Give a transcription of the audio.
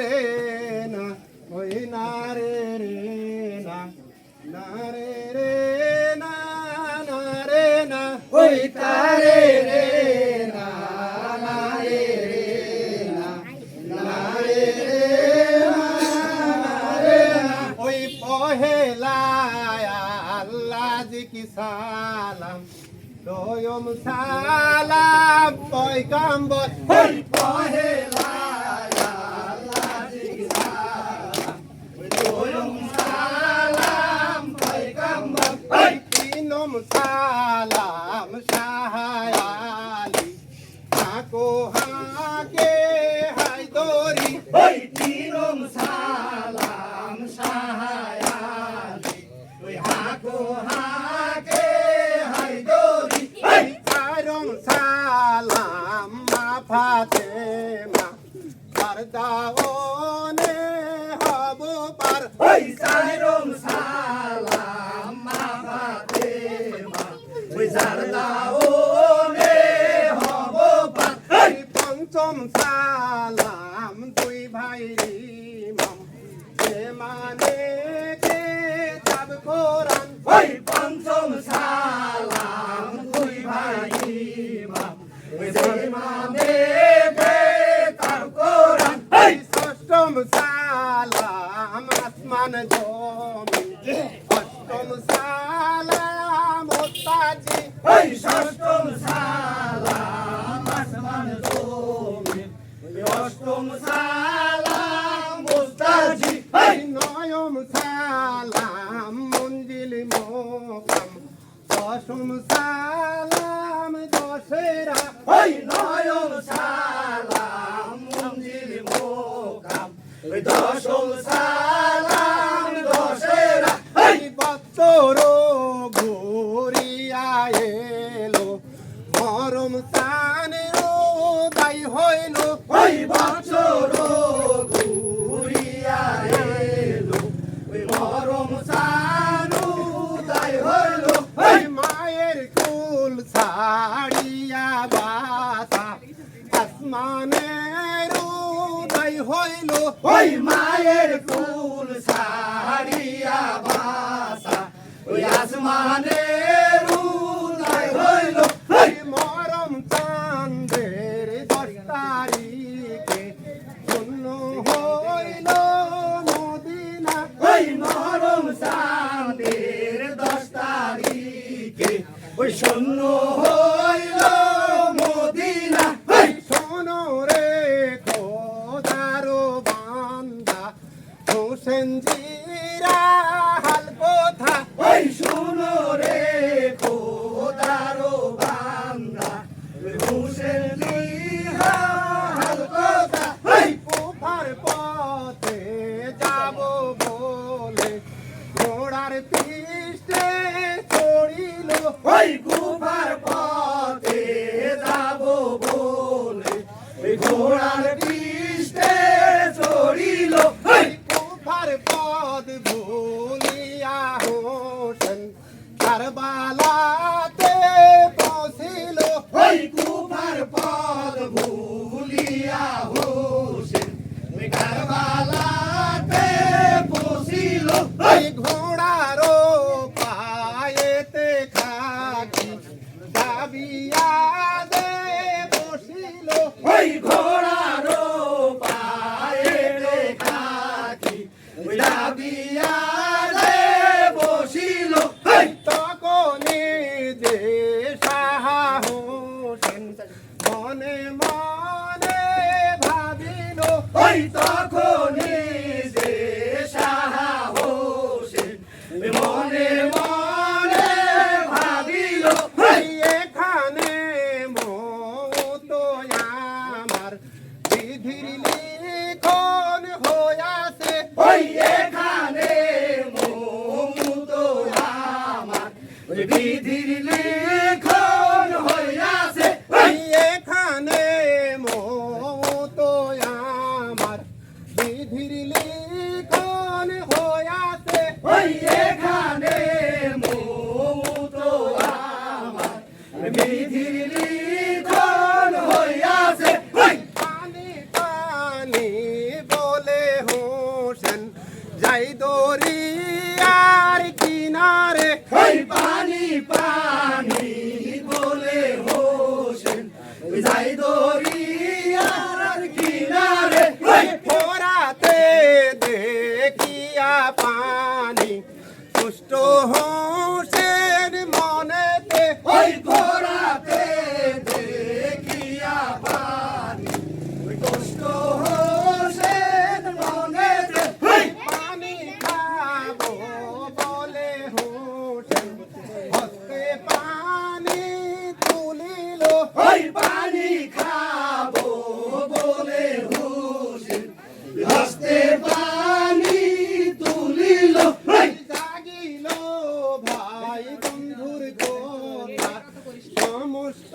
রে না, ওই না রে রে না না রে রে না না রে না, ওই তারে রে না না রে রে না না রে রে না রে না, ওই পহেলায় আল্লাহ জি কি সালাম দয়ম সালাম, পয়গম্বর ফাতেমা পারদাওনে হব পার। ওই সাইরম হব পার। পঞ্চম সালাম সালাম মঞ্জিল মোকাম। দশম সালাম দশেরা ওই নয়ন সালাম মঞ্জিল মোকাম। দশম সালাম হইল ওই মায়ের কুল সারিয়া বাসা ওই আসমানে Karbala. বিধির লেখন হইয়াছে। এখানে মতো আমার। বিধির লেখন হইয়াছে। এখানে মতো আমার। বিধির লেখন হইয়াছে। পানি পানি বলে হোসেন। যাই 在多里。ওই পানি খাব বলে হুসেন পানি তুলিল। জাগিল ভাই বন্ধুর সমস্ত